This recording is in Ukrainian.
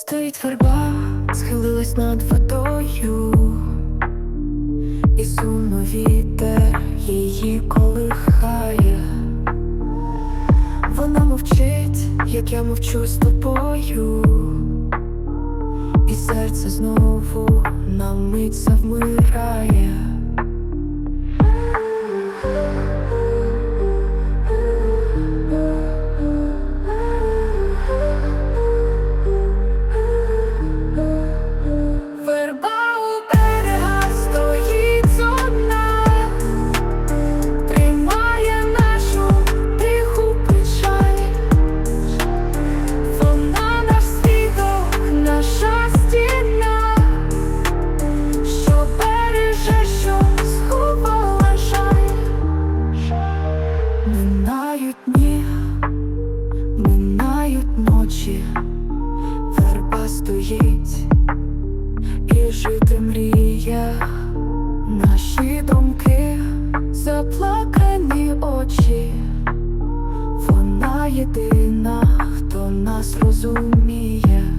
Стоїть верба, схилилась над водою, і сумно вітер її колихає. Вона мовчить, як я мовчу з тобою, і серце знову на мить завмирає. Минають дні, минають ночі, верба стоїть і жити мріє, наші думки, заплакані очі, вона єдина, хто нас розуміє.